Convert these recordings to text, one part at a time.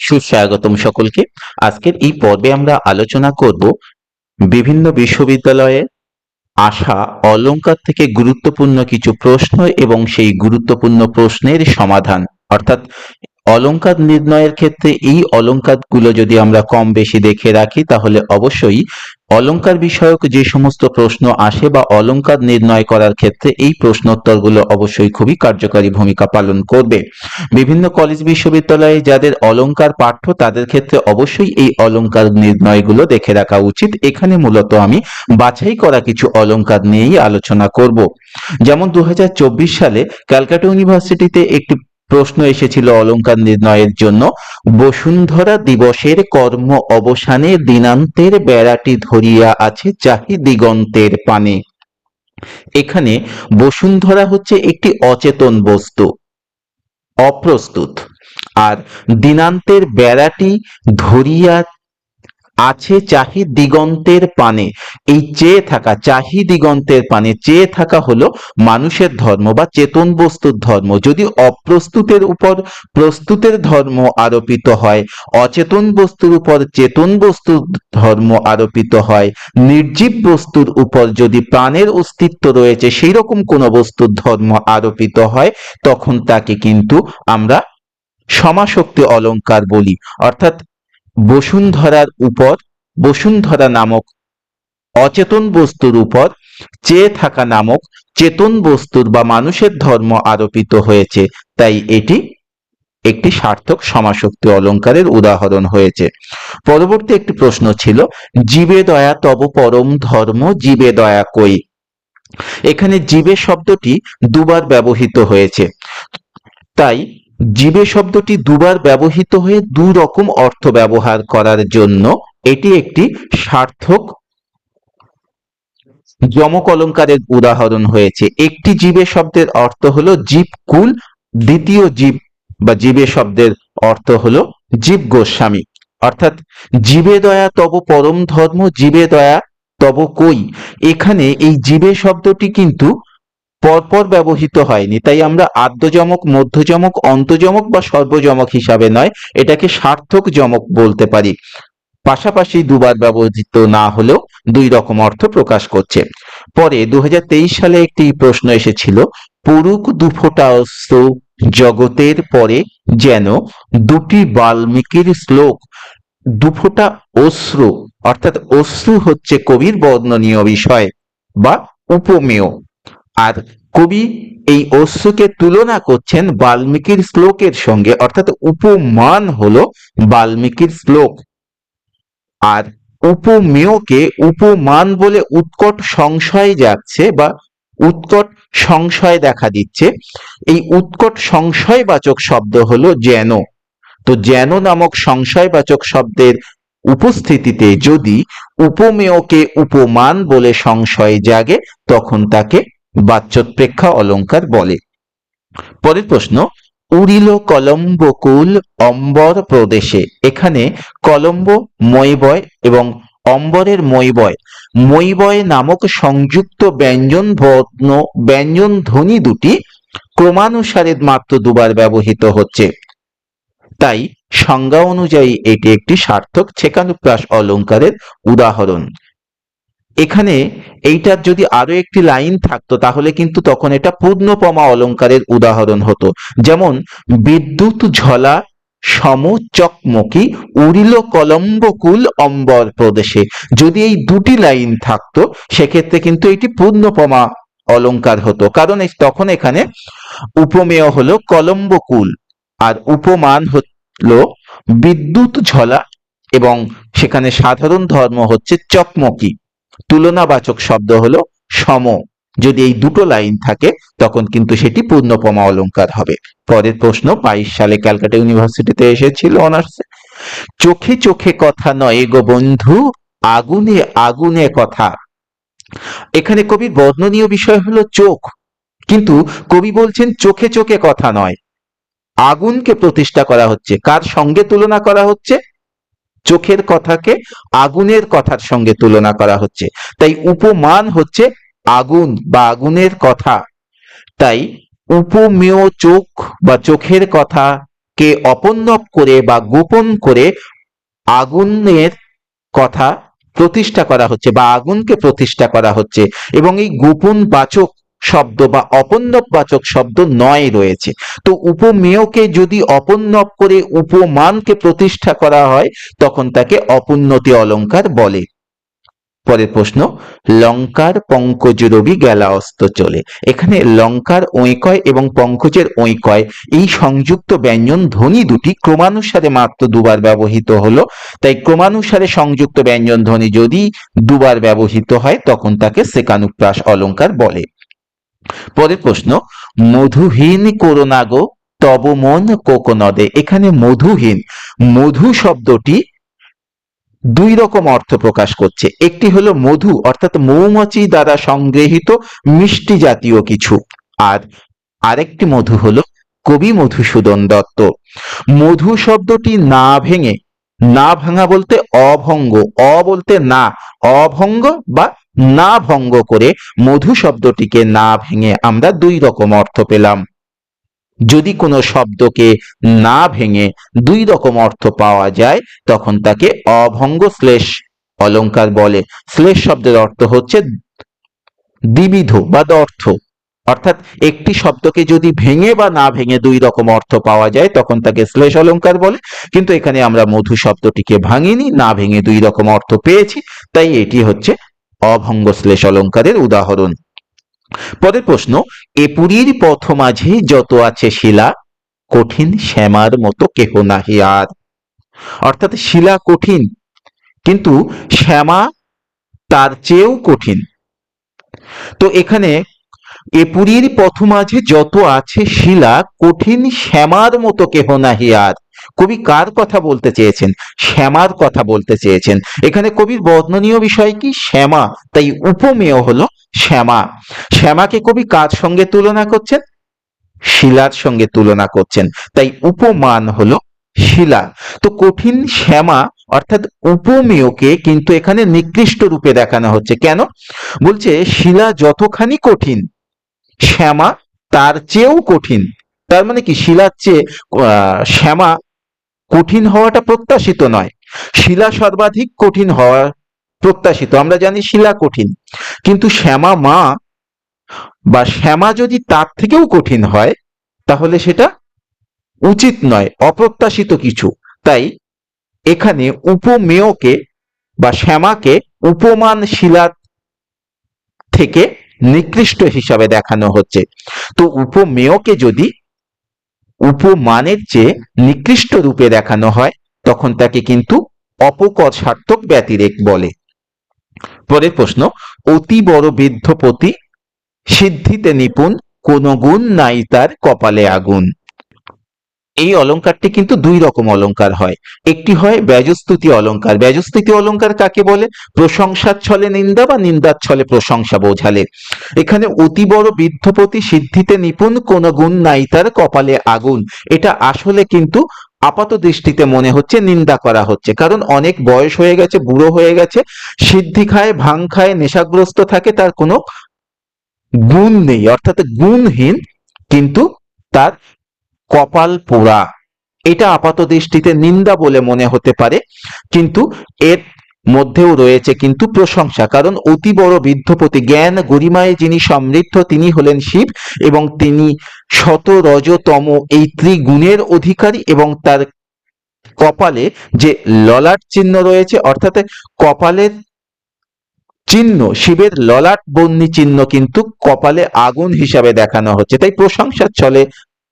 সুস্বাগতম সকলকে। আজকের এই পর্বে আমরা আলোচনা করব বিভিন্ন বিশ্ববিদ্যালয়ে আসা অলঙ্কার থেকে গুরুত্বপূর্ণ কিছু প্রশ্ন এবং সেই গুরুত্বপূর্ণ প্রশ্নের সমাধান। অর্থাৎ অলংকার নির্ণয়ের ক্ষেত্রে এই অলংকারগুলো যদি আমরা কম বেশি দেখে রাখি, তাহলে অবশ্যই অলংকার বিষয়ক যে সমস্ত প্রশ্ন আসে বা অলংকার নির্ণয় করার ক্ষেত্রে এই প্রশ্নোত্তরগুলো অবশ্যই খুবই কার্যকারী ভূমিকা পালন করবে। বিভিন্ন কলেজ বিশ্ববিদ্যালয়ে যাদের অলংকার পাঠ্য, তাদের ক্ষেত্রে অবশ্যই এই অলংকার নির্ণয়গুলো দেখে রাখা উচিত। এখানে মূলত আমি বাছাই করা কিছু অলঙ্কার নিয়েই আলোচনা করব। যেমন দু হাজার চব্বিশ সালে ক্যালকাটা ইউনিভার্সিটিতে একটি প্রশ্ন এসেছিল অলঙ্কার নির্ণয়ের জন্য, বসুন্ধরা দিবসের কর্ম অবসানে দিনান্তের বেড়াটি ধরিয়া আছে চাহি দিগন্তের পানে। এখানে বসুন্ধরা হচ্ছে একটি অচেতন বস্তু, অপ্রস্তুত। আর দিনান্তের বেড়াটি ধরিয়া আছে চাহি দিগন্তের পানে। এই চেয়ে থাকা চাহি দিগন্তের পানে চেয়ে থাকা হলো মানুষের ধর্ম বা চেতন বস্তুর ধর্ম। যদি অপ্রস্তুতের উপর প্রস্তুতের ধর্ম আরোপিত হয়, অচেতন বস্তুর উপর চেতন বস্তুর ধর্ম আরোপিত হয়, নির্জীব বস্তুর উপর যদি প্রাণের অস্তিত্ব রয়েছে সেই রকম কোন বস্তুর ধর্ম আরোপিত হয়, তখন তাকে কিন্তু আমরা সমাশক্তি অলঙ্কার বলি। অর্থাৎ বসুন্ধরার উপর, বসুন্ধরা নামক অচেতন বস্তুর উপর, চেয়ে থাকা নামক চেতন বস্তুর বা মানুষের ধর্ম আরোপিত হয়েছে। তাই এটি একটি সার্থক সমাশক্তি অলংকারের উদাহরণ হয়েছে। পরবর্তী একটি প্রশ্ন ছিল, জীবে দয়া তব পরম ধর্ম, জীবে দয়া কই? এখানে জীবে শব্দটি দুবার ব্যবহৃত হয়েছে। তাই জীবে শব্দটি দুবার ব্যবহৃত হয়ে দু রকম অর্থ ব্যবহার করার জন্য এটি একটি সার্থক যমক অলঙ্কারের উদাহরণ হয়েছে। একটি জীবে শব্দের অর্থ হলো জীব কুল, দ্বিতীয় জীব বা জীবে শব্দের অর্থ হলো জীব গোস্বামী। অর্থাৎ, জীবে দয়া তব পরম ধর্ম, জীবে দয়া তব কই? এখানে এই জীবে শব্দটি কিন্তু পরপর ব্যবহৃত হয়নি। তাই আমরা আদ্যজমক মধ্যজমক অন্তজমক বা সর্বজমক হিসাবে নয়, এটাকে সার্থক যমক বলতে পারি। পাশাপাশি দুবার ব্যবহৃত না হলেও দুই রকম অর্থ প্রকাশ করছে। পরে দু হাজার তেইশ সালে একটি প্রশ্ন এসেছিল, পুরুক দুফোটা অস্ত্র জগতের পরে যেন দুটি বাল্মীকির শ্লোক দুফোটা অশ্রু, অর্থাৎ অশ্রু হচ্ছে কবির বর্ণনীয় বিষয় বা উপমেয়। আর কবি এই অশ্রুকে তুলনা করছেন বাল্মীকির শ্লোকের সঙ্গে, অর্থাৎ উপমান হলো বাল্মীকির শ্লোক। আর উপমেয়কে উপমান বলে উৎকট সংশয় যাচ্ছে বা উৎকট সংশয় দেখা দিচ্ছে। এই উৎকট সংশয়বাচক শব্দ হলো যেন। তো যেন নামক সংশয়বাচক শব্দের উপস্থিতিতে যদি উপমেয়কে উপমান বলে সংশয় জাগে, তখন তাকে বাচ্যোৎপ্রেক্ষা অলংকার বলে। পরের প্রশ্ন, উড়িল কলম্বকুল অম্বর প্রদেশে। এখানে কলম্ব, মৈবয় এবং অম্বরের মৈবয়। মৈবয় নামক সংযুক্ত ব্যঞ্জন বর্ণ ব্যঞ্জন ধ্বনি দুটি ক্রমানুসারে মাত্র দুবার ব্যবহৃত হচ্ছে। তাই সংজ্ঞা অনুযায়ী এটি একটি সার্থক ছেকানুপ্রাস অলংকারের উদাহরণ। এখানে এইটার যদি আরও একটি লাইন থাকতো, তাহলে কিন্তু তখন এটা পূর্ণপমা অলঙ্কারের উদাহরণ হতো। যেমন, বিদ্যুৎ ঝলা সমচকমকি উড়িল কলম্বকুল অম্বর প্রদেশে। যদি এই দুটি লাইন থাকতো, সেক্ষেত্রে কিন্তু এটি পূর্ণপমা অলংকার হতো। কারণ তখন এখানে উপমেয় হলো কলম্বকুল, আর উপমান হলো বিদ্যুৎ ঝলা, এবং সেখানে সাধারণ ধর্ম হচ্ছে চকমকি। তুলনাবাচক শব্দ হলো সম। যদি এই দুটো লাইন থাকে, তখন কিন্তু সেটি পূর্ণপমা অলংকার হবে। পরের প্রশ্ন, বাইশ সালে ক্যালকাটা ইউনিভার্সিটিতে এসেছিল অনার্সে। চোখে চোখে কথা নয় গো বন্ধু, আগুনে আগুনে কথা। এখানে কবির বর্ণনীয় বিষয় হলো চোখ। কিন্তু কবি বলছেন চোখে চোখে কথা নয়। আগুনকে প্রতিষ্ঠা করা হচ্ছে। কার সঙ্গে তুলনা করা হচ্ছে? চোখের কথাকে আগুনের কথার সঙ্গে তুলনা করা হচ্ছে। তাই উপমান হচ্ছে আগুন বা আগুনের কথা। তাই উপমেয় চোখ বা চোখের কথা কে অপন্নব করে বা গোপন করে আগুনের কথা প্রতিষ্ঠা করা হচ্ছে বা আগুনকে প্রতিষ্ঠা করা হচ্ছে এবং এই গোপন বাচক শব্দ বা অপন্নব বাচক শব্দ নয় রয়েছে। তো উপমেয়কে যদি অপন্নব করে উপমানকে প্রতিষ্ঠা করা হয়, তখন তাকে অপুন্নতি অলংকার বলে। পরের প্রশ্ন, লঙ্কার পঙ্কজ রবি গেলা অস্ত চলে। এখানে লঙ্কার ঐকয় এবং পঙ্কজের ঐকয়, এই সংযুক্ত ব্যঞ্জন ধ্বনি দুটি ক্রমানুসারে মাত্র দুবার ব্যবহৃত হলো। তাই ক্রমানুসারে সংযুক্ত ব্যঞ্জন ধ্বনি যদি দুবার ব্যবহৃত হয়, তখন তাকে সেকানুপ্রাস অলংকার বলে। পরের প্রশ্ন, মধুহীন করোনাগো তব মন কোকনদে। এখানে মধুহীন, মধু শব্দটি দুই রকম অর্থ প্রকাশ করছে। একটি হলো মধু, অর্থাৎ মৌমাছি দ্বারা সংগৃহীত মিষ্টি জাতীয় কিছু। আর আরেকটি মধু হলো কবি মধুসূদন দত্ত। মধু শব্দটি না ভেঙে, না ভাঙা বলতে অভঙ্গ, অ বলতে না, অভঙ্গ বা না ভঙ্গ করে মধু শব্দটিকে না ভেঙে আমরা দুই রকম অর্থ পেলাম। যদি কোনো শব্দকে না ভেঙে দুই রকম অর্থ পাওয়া যায়, তখন তাকে অভঙ্গ শ্লেষ অলংকার বলে। শ্লেষ শব্দের অর্থ হচ্ছে দ্বিবিধ বা দর্থ। অর্থাৎ একটি শব্দকে যদি ভেঙে বা না ভেঙে দুই রকম অর্থ পাওয়া যায়, তখন তাকে শ্লেষ অলংকার বলে। কিন্তু এখানে আমরা মধু শব্দটিকে ভাঙিনি, না ভেঙে দুই রকম অর্থ পেয়েছি, তাই এটি হচ্ছে অভঙ্গ শ্লেষ অলংকারের উদাহরণ। পরের প্রশ্ন, এ পুরীর পথ মাঝে যত আছে শিলা, কঠিন শ্যামার মতো কেহ নাহি আর। অর্থাৎ শিলা কঠিন, কিন্তু শ্যামা তার চেয়েও কঠিন। তো এখানে, এ পুরীর পথ মাঝে যত আছে শিলা, কঠিন শ্যামার মতো কেহ নাহি আর। কবি কার কথা বলতে চেয়েছেন? শ্যামার কথা বলতে চেয়েছেন। এখানে কবির বর্ণনীয় বিষয় কি? শ্যামা। তাই উপমেয় হলো শ্যামা। শ্যামাকে কবি কার সঙ্গে তুলনা করছেন? শিলার সঙ্গে তুলনা করছেন। তাই উপমান হলো শিলা। তো কঠিন শ্যামা, অর্থাৎ উপমেয়কে কিন্তু এখানে নিকৃষ্ট রূপে দেখানো হচ্ছে। কেন? বলছে, শিলা যতখানি কঠিন, শ্যামা তার চেয়েও কঠিন। তার মানে কি? শিলার চেয়ে শ্যামা কঠিন হওয়াটা প্রত্যাশিত নয়। শিলা সর্বাধিক কঠিন হওয়া প্রত্যাশিত। আমরা জানি শিলা কঠিন। কিন্তু শ্যামা মা বা শ্যামা যদি তার থেকেও কঠিন হয়, তাহলে সেটা উচিত নয়, অপ্রত্যাশিত কিছু। তাই এখানে উপমেয়কে বা শ্যামাকে উপমান শিলা থেকে নিকৃষ্ট হিসাবে দেখানো হচ্ছে। তো উপমেয়কে যদি উপমানের চেয়ে নিকৃষ্ট রূপে দেখানো হয়, তখন তাকে কিন্তু অপকর সার্থক ব্যতিরেক বলে। পরের প্রশ্ন, অতি বড় বৃদ্ধপতি সিদ্ধিতে নিপুণ কোন গুণ নাই তার কপালে আগুন। এই অলংকারটি কিন্তু দুই রকম অলংকার হয়। একটি হয় ব্যজস্তুতি অলংকার ব্যজস্তুতি অলংকার কাকে বলে? প্রশংসার ছলে নিন্দা বা নিন্দার ছলে প্রশংসা বোঝালে। এখানে অতি বড় বৃদ্ধপতি সিদ্ধিতে নিপুণ, কোন গুণ নাই তার কপালে আগুন। এটা আসলে কিন্তু আপাত দৃষ্টিতে মনে হচ্ছে নিন্দা করা হচ্ছে। কারণ অনেক বয়স হয়ে গেছে, বুড়ো হয়ে গেছে, সিদ্ধি খায়, ভাং খায়, নেশাগ্রস্ত থাকে, তার কোনো গুণ নেই। অর্থাৎ গুণহীন কিন্তু তার কপাল পোড়া। এটা আপাত দৃষ্টিতে নিন্দা বলে মনে হতে পারে, কিন্তু এর মধ্যেও রয়েছে কিন্তু প্রশংসা, কারণ অতি বড় বৃদ্ধপতি, জ্ঞান গরিমায় যিনি সমৃদ্ধ, তিনি হলেন শিব এবং তিনি শত রজতম এই ত্রিগুণের অধিকারী এবং তার কপালে যে ললাট চিহ্ন রয়েছে, অর্থাৎ কপালের চিহ্ন, শিবের ললাট বন্যী চিহ্ন কিন্তু কপালে আগুন হিসাবে দেখানো হচ্ছে। তাই প্রশংসার ছলে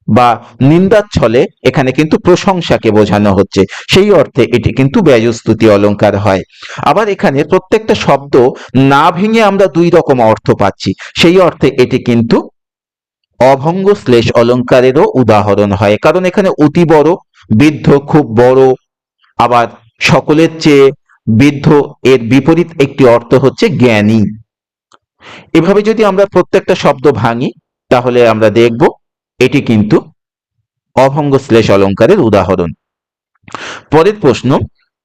বা নিন্দার ছলে এখানে কিন্তু প্রশংসাকে বোঝানো হচ্ছে। সেই অর্থে এটি কিন্তু ব্যয়স্তুতি অলংকার হয়। আবার এখানে প্রত্যেকটা শব্দ না ভেঙে আমরা দুই রকম অর্থ পাচ্ছি। সেই অর্থে এটি কিন্তু অভঙ্গ শ্লেষ অলংকারেরও উদাহরণ হয়। কারণ এখানে অতি বড়, বৃদ্ধ খুব বড়, আবার সকলের চেয়ে বৃদ্ধ এর বিপরীত একটি অর্থ হচ্ছে জ্ঞানী। এভাবে যদি আমরা প্রত্যেকটা শব্দ ভাঙি, তাহলে আমরা দেখব এটি কিন্তু অভঙ্গ শ্লেষ অলংকারের উদাহরণ। পরের প্রশ্ন,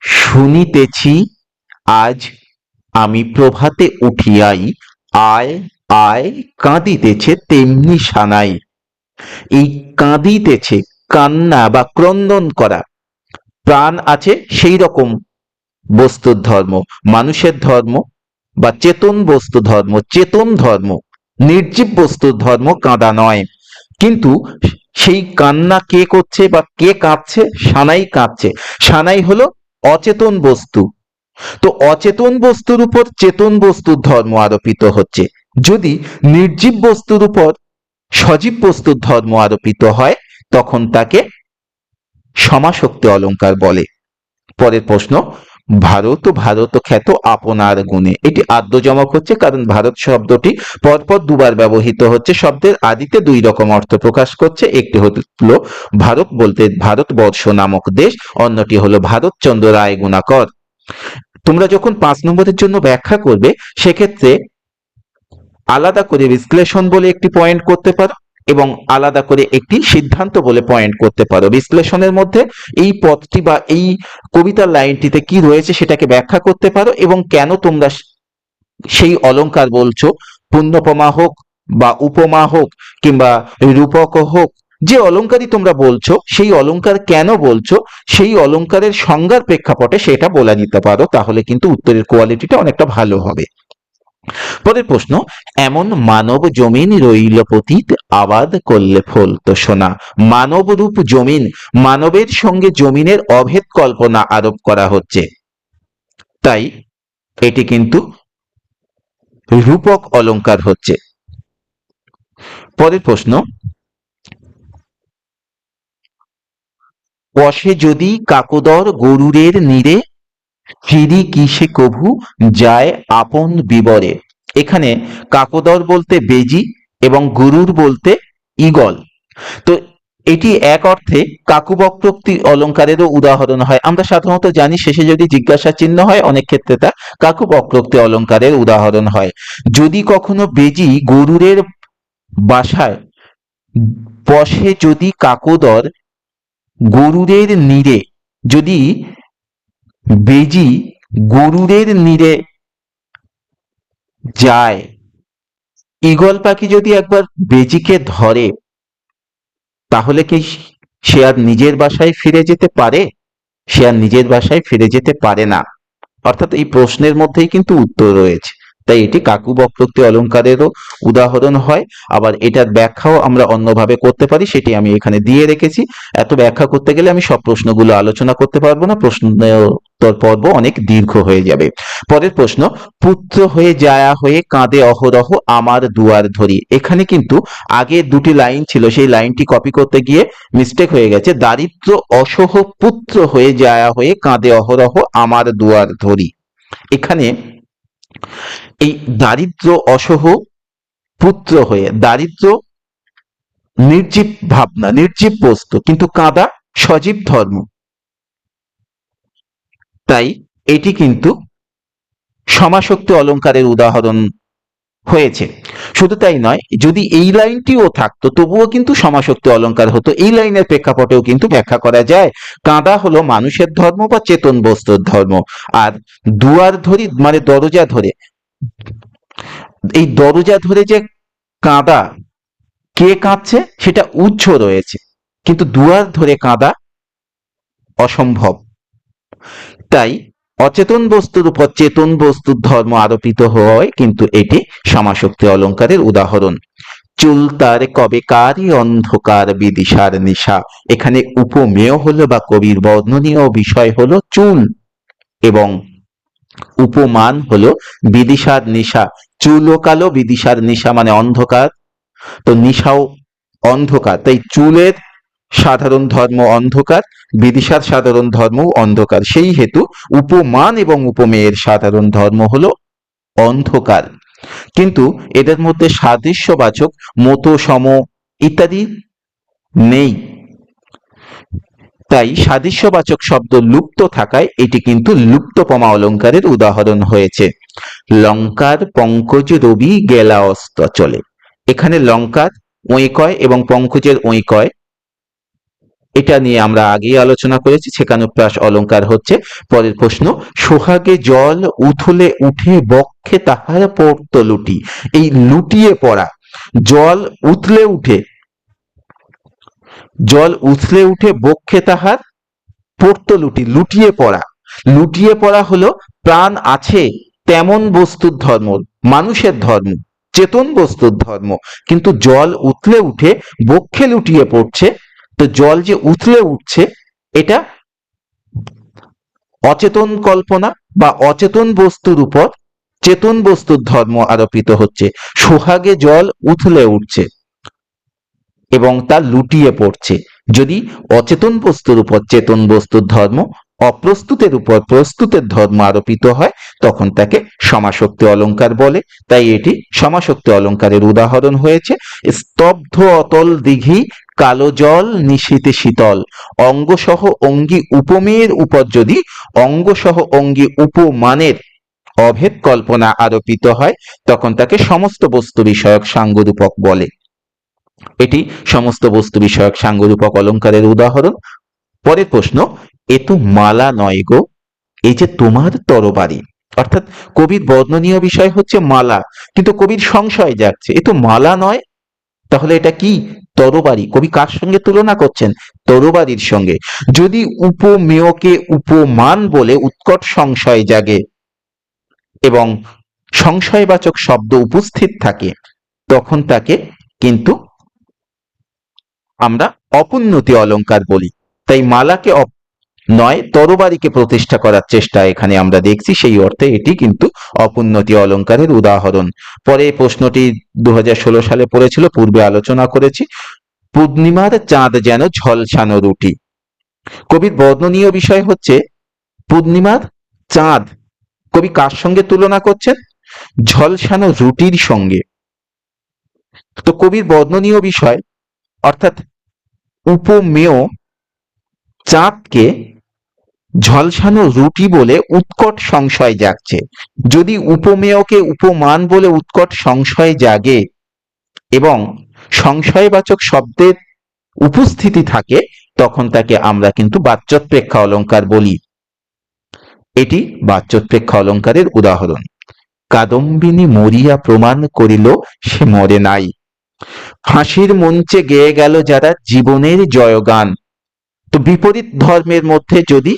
শুনিতেছি, আজ আমি প্রভাতে উঠিয়াই, আয় আয় কাঁদিতেছে তেমনি সানাই। এই কাঁদিতেছে কান্না বা ক্রন্দন করা। প্রাণ আছে সেই রকম বস্তুর ধর্ম, মানুষের ধর্ম বা চেতন বস্তু ধর্ম, চেতন ধর্ম, নির্জীব বস্তুর ধর্ম কাঁদা নয়। কিন্তু সেই কান্না কে করছে বা কে কাঁদছে সানাই কাঁদছে সানাই হলো অচেতন বস্তু। তো অচেতন বস্তুর উপর চেতন বস্তুর ধর্ম আরোপিত হচ্ছে। যদি নির্জীব বস্তুর উপর সজীব বস্তুর ধর্ম আরোপিত হয়, তখন তাকে সমাশক্তি অলংকার বলে। পরের প্রশ্ন ভারত ভারত খ্যাত আপনার গুণে। এটি আদ্যজমক হচ্ছে কারণ ভারত শব্দটি পরপর দুবার ব্যবহৃত হচ্ছে। শব্দের আদিতে দুই রকম অর্থ প্রকাশ করছে। একটি হলো ভারত বলতে ভারতবর্ষ নামক দেশ, অন্যটি হলো ভারতচন্দ্র রায় গুণাকর। তোমরা যখন পাঁচ নম্বরের জন্য ব্যাখ্যা করবে, সেক্ষেত্রে আলাদা করে বিশ্লেষণ বলে একটি পয়েন্ট করতে পারো। এবং আলাদা করে একটি সিদ্ধান্ত বলে পয়েন্ট করতে পারো। বিশ্লেষণের মধ্যে এই পথটি বা এই কবিতার লাইনটিতে কি রয়েছে সেটাকে ব্যাখ্যা করতে পারো এবং কেন তোমরা সেই অলংকার বলছো? পুণ্যপমা হোক বা উপমা হোক কিংবা রূপক হোক, যে অলঙ্কারই তোমরা বলছো, সেই অলংকার কেন বলছো? সেই অলংকারের সংজ্ঞার প্রেক্ষাপটে সেটা বলা দিতে পারো, তাহলে কিন্তু উত্তরের কোয়ালিটিটা অনেকটা ভালো হবে। পরের প্রশ্ন, এমন মানব জমিন রইল পতীত, আবাদ করলে ফল তো শোনা মানব রূপ জমিন, মানবের সঙ্গে জমিনের অভেদ কল্পনা আরোপ করা হচ্ছে। তাই এটি কিন্তু রূপক অলংকার হচ্ছে। পরের প্রশ্ন বসে যদি কাকদর গরুরের নীরে ফিরি কিসে কভু যায় আপন বিবরে। এখানে কাকদর বলতে বেজি এবং গরুর বলতে ইগল তো এটি এক অর্থে কাকুবক্রোক্তি অলঙ্কারেরও উদাহরণ হয়। আমরা সাধারণত জানি, শেষে যদি জিজ্ঞাসা চিহ্ন হয়, অনেক ক্ষেত্রে তা কাকুবক্রোক্তি অলঙ্কারের উদাহরণ হয়। যদি কখনো বেজি গরুরের বাসায় বসে যদি কাকদর গরুরের নীড়ে যদি বেজি গরুরের নীড়ে যায়। ইগল পাখি যদি একবার বেজিকে ধরে, তাহলে কি সে আর নিজের বাসায় ফিরে যেতে পারে? সে আর নিজের বাসায় ফিরে যেতে পারে না। অর্থাৎ এই প্রশ্নের মধ্যেই কিন্তু উত্তর রয়েছে। তাই এটি কাকু বক্রোক্তি অলঙ্কারেরও উদাহরণ হয়। আবার এটার ব্যাখ্যাও আমরা অন্যভাবে করতে পারি, সেটি আমি এখানে দিয়ে রেখেছি। এত ব্যাখ্যা করতে গেলে আমি সব প্রশ্নগুলো আলোচনা করতে পারব না প্রশ্ন পর্ব অনেক দীর্ঘ হয়ে যাবে। পরের প্রশ্ন, পুত্র হয়ে যায়া হয়ে কাঁদে অহরহ আমার দুয়ার ধরি। এখানে কিন্তু আগে দুটি লাইন ছিল, সেই লাইনটি কপি করতে গিয়ে মিস্টেক হয়ে গেছে। দারিদ্র অসহ পুত্র হয়ে যায়া হয়ে কাঁদে অহরহ আমার দুয়ার ধরি। এখানে এই দারিদ্র অসহ পুত্র হয়ে, দারিদ্র নির্জীব ভাবনা, নির্জীব বস্তু, কিন্তু কাঁদা সজীব ধর্ম। তাই এটি কিন্তু সমাশক্তি অলঙ্কারের উদাহরণ হয়েছে। শুধু তাই নয়, যদি এই লাইনটিও থাকতো, তবুও কিন্তু সমাশক্তি অলঙ্কার হতো। এই লাইনের প্রেক্ষাপটেও কিন্তু ব্যাখ্যা করা যায়, কাঁদা হলো মানুষের ধর্ম বা চেতন বস্তুর ধর্ম। আর দুয়ার ধরি মানে দরজা ধরে, এই দরজা ধরে যে কাঁদা, কে কাঁদছে? সেটা উচ্চ রয়েছে। কিন্তু দুয়ার ধরে কাঁদা অসম্ভব। তাই অচেতন বস্তুর উপর চেতন বস্তুর ধর্ম আরোপিত হয়, কিন্তু এটি সমাশক্তি অলঙ্কারের উদাহরণ। চুল তার কবে কারই অন্ধকার, বিদিশার নিশা। এখানে উপমেয় হলো বা কবির বর্ণনীয় বিষয় হলো চুল। এবং উপমান হলো বিদিশার নিশা। চুল ও কালো বিদিশার নিশা মানে অন্ধকার। তো নিশাও অন্ধকার। তাই চুলের সাধারণ ধর্ম অন্ধকার বিদিশার সাধারণ ধর্ম অন্ধকার। সেই হেতু উপমান এবং উপমেয়ের সাধারণ ধর্ম হলো অন্ধকার। কিন্তু এদের মধ্যে সাদৃশ্যবাচক মতো, সম ইত্যাদি নেই। তাই সাদৃশ্যবাচক শব্দ লুপ্ত থাকায় এটি কিন্তু লুপ্তপমা অলঙ্কারের উদাহরণ হয়েছে। লঙ্কার পঙ্কজ রবি গেলা অস্ত চলে। এখানে লঙ্কার ওঁইকয় এবং পঙ্কজের ওঁইকয় এটা নিয়ে আমরা আগেই আলোচনা করেছি সেখানে ছেকানুপ্রাস অলঙ্কার হচ্ছে। পরের প্রশ্ন, সোহাগে জল উথলে উঠে বক্ষে তাহার পড়ত লুটি। এই লুটিয়ে পড়া, জল উথলে উঠে, জল উথলে উঠে বক্ষে তাহার পড়তো লুটি, লুটিয়ে পড়া। লুটিয়ে পড়া হলো, প্রাণ আছে তেমন বস্তুর ধর্ম, মানুষের ধর্ম, চেতন বস্তুর ধর্ম, কিন্তু জল উথলে উঠে বক্ষে লুটিয়ে পড়ছে তো জল যে উথলে উঠছে, এটা অচেতন কল্পনা বা অচেতন বস্তুর উপর চেতন বস্তুর ধর্ম আরোপিত হচ্ছে। সোহাগে জল উথলে উঠছে এবং তা লুটিয়ে পড়ছে। যদি অচেতন বস্তুর উপর চেতন বস্তুর ধর্ম অপ্রস্তুতের উপর প্রস্তুতের ধর্ম আরোপিত হয়, তখন তাকে সমাশক্তি অলংকার বলে। তাই এটি সমাশক্তি অলংকারের উদাহরণ হয়েছে। স্তব্ধ অতল দিঘি কালো জল নিশীতে শীতল। অঙ্গসহ অঙ্গি উপমেয়ের উপর যদি, অঙ্গসহ অঙ্গি উপমানের অভেদ কল্পনা আরোপিত হয়, তখন তাকে সমস্ত বস্তু বিষয়ক সাঙ্গরূপক বলে। এটি সমস্ত বস্তু বিষয়ক সাঙ্গরূপক অলংকারের উদাহরণ। পরের প্রশ্ন, এ তো মালা নয় গো, এই যে তোমার তরবারি। অর্থাৎ কবির বর্ণনীয় বিষয় হচ্ছে মালা, কিন্তু কবির সংশয় যাচ্ছে এ তো মালা নয় তাহলে এটা কি? তরবারি। কবি কার সঙ্গে তুলনা করছেন? তরবারির সঙ্গে। যদি উপমেয়কে উপমান বলে উৎকট সংশয় জাগে এবং সংশয়বাচক শব্দ উপস্থিত থাকে, তখন তাকে কিন্তু আমরা অপুন্নতি অলংকার বলি। তাই মালাকে নয়, তরবারিকে প্রতিষ্ঠা করার চেষ্টা এখানে আমরা দেখছি। সেই অর্থে এটি কিন্তু অপুন্নতি অলংকারের উদাহরণ। পরে প্রশ্নটি দু হাজার ষোলো সালে পড়েছিল, পূর্বে আলোচনা করেছি। পূর্ণিমার চাঁদ যেন ঝলসানো রুটি। কবির বর্ণনীয় বিষয় হচ্ছে, পূর্ণিমার চাঁদ কবি কার সঙ্গে তুলনা করছেন? ঝলসানো রুটির সঙ্গে। তো কবির বর্ণনীয় বিষয়, অর্থাৎ উপমেয় চাঁদকে ঝলসানো রুটি বলে উৎকট সংশয় জাগছে। যদি উপমেয়কে উপমান বলে উৎকট সংশয় জাগে এবং সংশয়বাচক শব্দের উপস্থিতি থাকে, তখন তাকে আমরা কিন্তু বাচ্যোৎপ্রেক্ষা অলংকার বলি। এটি বাচ্যোৎপ্রেক্ষা অলংকারের উদাহরণ। কাদম্বিনী মরিয়া প্রমাণ করিল সে মরে নাই। ফাঁসির মঞ্চে গেয়ে গেল যারা জীবনের জয়গান। তো বিপরীত ধর্মের মধ্যে যদি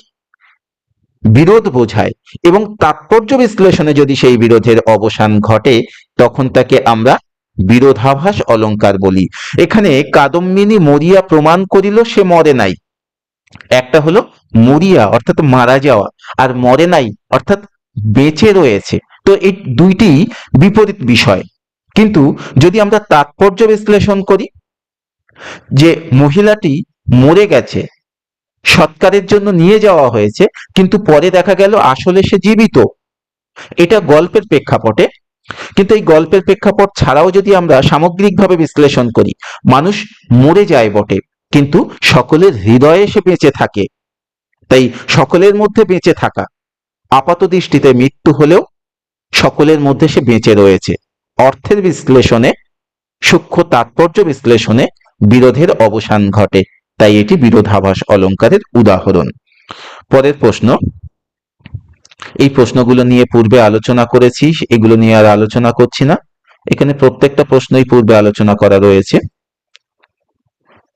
বিরোধ বোঝায় এবং তাৎপর্য বিশ্লেষণে যদি সেই বিরোধের অবসান ঘটে, তখন তাকে আমরা বিরোধাভাস অলংকার বলি। এখানে কাদম্বিনী মরিয়া প্রমাণ করিল সে মরে নাই। একটা হলো মরিয়া, অর্থাৎ মারা যাওয়া, আর মরে নাই, অর্থাৎ বেঁচে রয়েছে। তো এই দুইটি বিপরীত বিষয়। কিন্তু যদি আমরা তাৎপর্য বিশ্লেষণ করি, যে মহিলাটি মরে গেছে সৎকারের জন্য নিয়ে যাওয়া হয়েছে, কিন্তু পরে দেখা গেল আসলে সে জীবিত। এটা গল্পের প্রেক্ষাপটে। কিন্তু এই গল্পের প্রেক্ষাপট ছাড়াও যদি আমরা সামগ্রিকভাবে বিশ্লেষণ করি, মানুষ মরে যায় বটে, কিন্তু সকলের হৃদয়ে সে বেঁচে থাকে। তাই সকলের মধ্যে বেঁচে থাকা, আপাত দৃষ্টিতে মৃত্যু হলেও সকলের মধ্যে সে বেঁচে রয়েছে। অর্থের বিশ্লেষণে, সূক্ষ্ম তাৎপর্য বিশ্লেষণে বিরোধের অবসান ঘটে। তাই এটি বিরোধাভাস অলংকারের উদাহরণ। পরের প্রশ্ন, এই প্রশ্নগুলো নিয়ে পূর্বে আলোচনা করেছি, এগুলো নিয়ে আর আলোচনা করছি না। এখানে প্রত্যেকটা প্রশ্নই পূর্বে আলোচনা করা রয়েছে।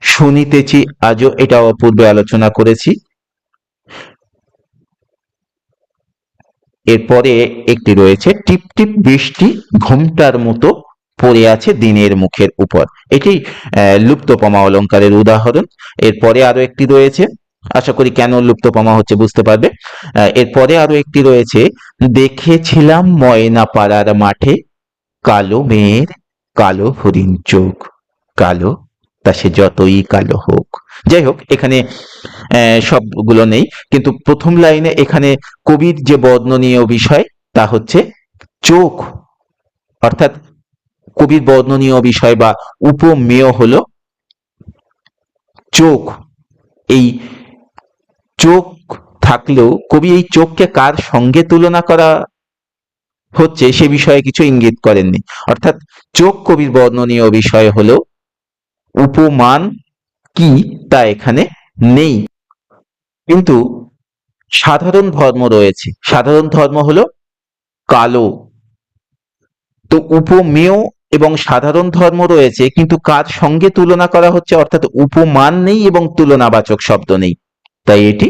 শুনিতেছি, আজও এটাও পূর্বে আলোচনা করেছি। এরপরে একটি রয়েছে টিপ টিপ বৃষ্টি ঘুমটার মতো পড়ে আছে দিনের মুখের উপর। এটি লুপ্তপমা অলংকারের উদাহরণ। এরপরে আরও একটি রয়েছে। আশা করি কেন লুপ্তপমা হচ্ছে বুঝতে পারবে। এরপরে আরও একটি রয়েছে। দেখেছিলাম ময়না পাড়ার মাঠে কালো মেয়ের কালো হরিণ চোখ। কালো, তা সে যতই কালো হোক। যাই হোক, এখানে সবগুলো নেই। কিন্তু প্রথম লাইনে এখানে কবির যে বর্ণনীয় বিষয়, তা হচ্ছে চোখ। অর্থাৎ কবির বর্ণনীয় বিষয় বা উপমেয় হলো চোখ। এই চোখ থাকলেও কবি এই চোখকে কার সঙ্গে তুলনা করা হচ্ছে সে বিষয়ে কিছু ইঙ্গিত করেননি। অর্থাৎ চোখ কবির বর্ণনীয় বিষয় হলো উপমান কি তা এখানে নেই। কিন্তু সাধারণ ধর্ম রয়েছে। সাধারণ ধর্ম হলো কালো। তো উপমেয় এবং সাধারণ ধর্ম রয়েছে, কিন্তু কার সঙ্গে তুলনা করা হচ্ছে? অর্থাৎ উপমান নেই এবং তুলনাবাচক শব্দ নেই। তাই এটি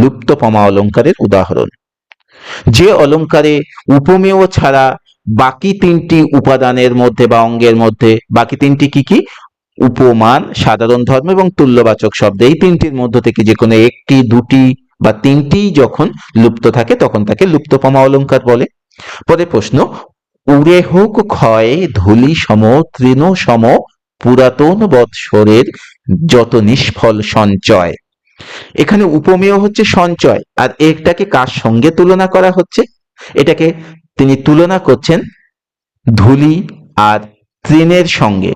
লুপ্তপমা অলঙ্কারের উদাহরণ। যে অলঙ্কারে উপমেয় ছাড়া বাকি তিনটি উপাদানের মধ্যে বা অঙ্গের মধ্যে, বাকি তিনটি কি কি? উপমান, সাধারণ ধর্ম এবং তুল্যবাচক শব্দ। এই তিনটির মধ্য থেকে যে কোনো একটি, দুটি বা তিনটি যখন লুপ্ত থাকে, তখন তাকে লুপ্তপমা অলঙ্কার বলে। পরে প্রশ্ন উড়ে হোক ক্ষয়, ধুলি সম, তৃণ সম, পুরাতন বৎসরের যত নিষ্ফল সঞ্চয়। এখানে উপমেয় হচ্ছে সঞ্চয়, আর এটাকে কার সঙ্গে তুলনা করা হচ্ছে? এটাকে তিনি তুলনা করছেন ধুলি আর তৃণের সঙ্গে।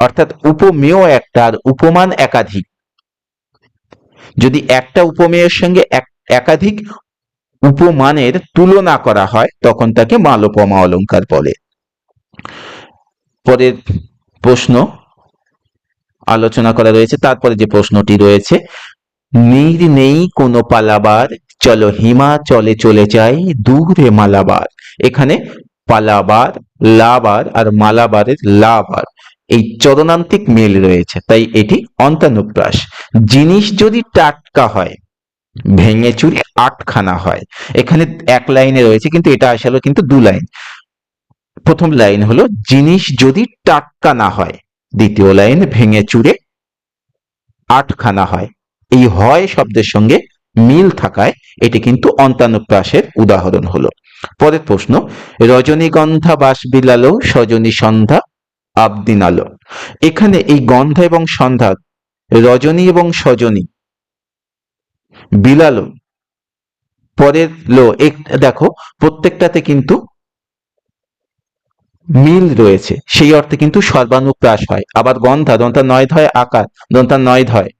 অর্থাৎ উপমেয় একটা আর উপমান একাধিক। যদি একটা উপমেয়ের সঙ্গে একাধিক উপমানের তুলনা করা হয়, তখন তাকে মালোপমা অলঙ্কার বলে। পরের প্রশ্ন আলোচনা করা রয়েছে, তারপরে যে প্রশ্নটি রয়েছে, নীর নেই কোনো পালাবার, চলো হিমাচলে চলে যাই দূরে মালাবার। এখানে পালাবার, লাবার আর মালাবারের লাবার, এই চরণান্তিক মেল রয়েছে, তাই এটি অন্তানুপ্রাস। জিনিস যদি টাটকা হয় ভেঙে চুরি আটখানা হয়। এখানে এক লাইনে রয়েছে, কিন্তু এটা আসলে কিন্তু দু লাইন। প্রথম লাইন হলো, জিনিস যদি টাটকা না হয়। দ্বিতীয় লাইন, ভেঙে চুরে আটখানা হয়। এই হয় শব্দের সঙ্গে মিল থাকায় এটি কিন্তু অন্তানুপ্রাসের উদাহরণ হলো। পরের প্রশ্ন, রজনীগন্ধা বাস বিলালো সজনী সন্ধ্যা আবদিন আলো এখানে এই গন্ধা এবং সন্ধ্যা, রজনী এবং সজনী বিলালো পরের লো দেখো, প্রত্যেকটাতে কিন্তু মিল রয়েছে। সেই অর্থে কিন্তু সর্বানুপ্রাস হয়। আবার গন্ধা দন্তা নয় ধয় আকার দন্তা নয় ধয়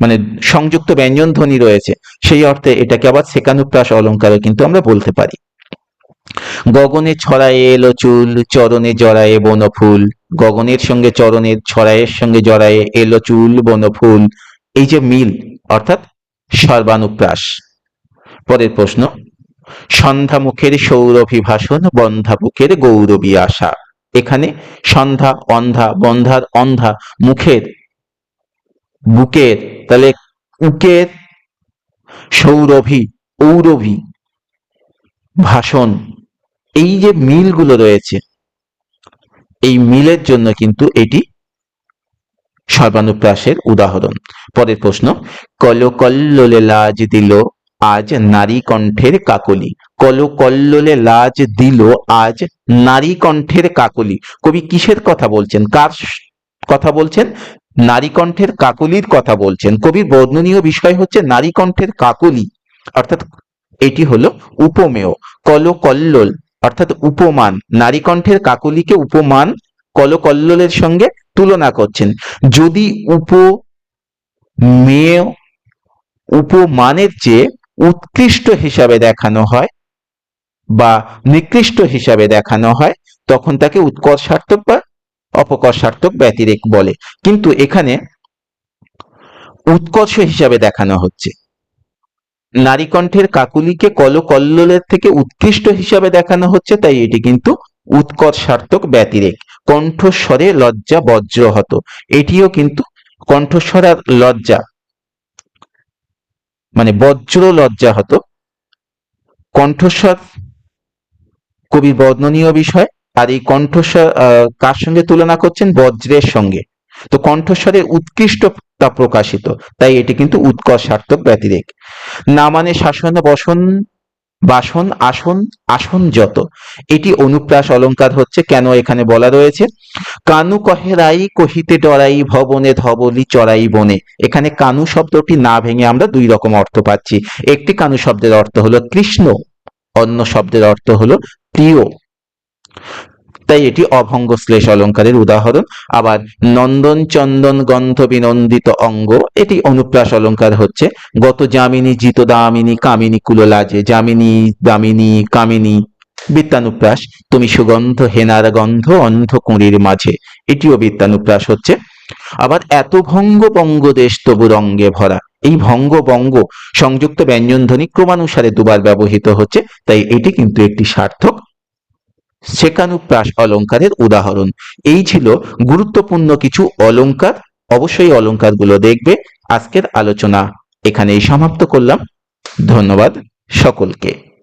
মানে সংযুক্ত ব্যঞ্জন ধ্বনি রয়েছে। সেই অর্থে এটাকে আবার সেকানুপ্রাস অলঙ্কারও কিন্তু আমরা বলতে পারি। গগনে ছড়ায় এলো চুল, চরণে জড়ায়ে বনফুল। গগনের সঙ্গে চরণের, ছড়ায়ের সঙ্গে জড়ায়ে এলো চুল, বনফুল। এই যে মিল, অর্থাৎ সর্বানুপ্রাস। পরের প্রশ্ন সন্ধ্যা মুখের সৌরভী ভাষণ বন্ধা মুখের গৌরবী আশা। এখানে সন্ধ্যা, অন্ধা, বন্ধার, অন্ধা, মুখের, বুকের, তাহলে উকের, সৌরভী, ঔরভী ভাষণ, এই যে মিলগুলো রয়েছে, এই মিলের জন্য কিন্তু এটি সর্বানুপ্রাসের উদাহরণ। পরের প্রশ্ন কলকল্লোলে লাজ দিল, আজ নারী কণ্ঠের কাকলি। কলকল্লোলে লাজ দিল, আজ নারী কণ্ঠের কাকলি। কবি কিসের কথা বলছেন? কার কথা বলছেন? নারী কণ্ঠের কাকলির কথা বলছেন। কবির বর্ণনীয় বিষয় হচ্ছে নারী কণ্ঠের কাকলি। অর্থাৎ এটি হলো উপমেয়। কলকল্লোল অর্থাৎ উপমান। নারী কণ্ঠের কাকলিকে উপমান কলকল্লোলের সঙ্গে তুলনা করছেন। যদি উপ মেয় উপমানের চেয়ে উৎকৃষ্ট হিসাবে দেখানো হয় বা নিকৃষ্ট হিসাবে দেখানো হয়, তখন তাকে উৎকর্ষার্থক বা অপকর্ষার্থক ব্যতিরেক বলে। কিন্তু এখানে উৎকর্ষ হিসাবে দেখানো হচ্ছে। নারীকণ্ঠের কাকুলিকে কলকল্লোলের থেকে উৎকৃষ্ট হিসাবে দেখানো হচ্ছে, তাই এটি কিন্তু উৎকর্ষার্থক ব্যতিরেক। কণ্ঠস্বরে লজ্জা বজ্র হতো এটিও কিন্তু কণ্ঠস্বর আর লজ্জা মানে বজ্র লজ্জা হতো কণ্ঠস্বর কবির বর্ণনীয় বিষয়, আর এই কণ্ঠস্বর কার সঙ্গে তুলনা করছেন? বজ্রের সঙ্গে। তো কণ্ঠস্বরের উৎকৃষ্টতা প্রকাশিত, তাই এটি কিন্তু উৎকর্ষার্থক ব্যতিরেক। না মানে শাসন বসন বাসন, আসন আসন যত। এটি অনুপ্রাস অলঙ্কার হচ্ছে, কেন এখানে বলা রয়েছে? কানু কহেরাই কহিতে ডরাই, ভবনে ধবলি চড়াই বনে। এখানে কানু শব্দটি না ভেঙে আমরা দুই রকম অর্থ পাচ্ছি। একটি কানু শব্দের অর্থ হলো কৃষ্ণ, অন্য শব্দের অর্থ হলো প্রিয়। তাই এটি অভঙ্গ শ্লেষ অলঙ্কারের উদাহরণ। আবার নন্দন চন্দন গন্ধ বিনন্দিত অঙ্গ, এটি অনুপ্রাস অলঙ্কার হচ্ছে। গত যামিনী, জিত দামিনী, কামিনী, কুললাজে, যামিনী, দামিনী, কামিনী, বিত্তানুপ্রাস। তুমি সুগন্ধ, হেনার গন্ধ, অন্ধ কুঁড়ির মাঝে, এটিও বিত্তানুপ্রাস হচ্ছে। আবার এত ভঙ্গ বঙ্গ দেশ তবু রঙ্গে ভরা। এই ভঙ্গ বঙ্গ সংযুক্ত ব্যঞ্জনধ্বনি ক্রমানুসারে দুবার ব্যবহৃত হচ্ছে, তাই এটি কিন্তু একটি সার্থক শেখানুপ্রাস অলঙ্কারের উদাহরণ। এই ছিল গুরুত্বপূর্ণ কিছু অলঙ্কার। অবশ্যই অলঙ্কারগুলো দেখবে। আজকের আলোচনা এখানেই সমাপ্ত করলাম। ধন্যবাদ সকলকে।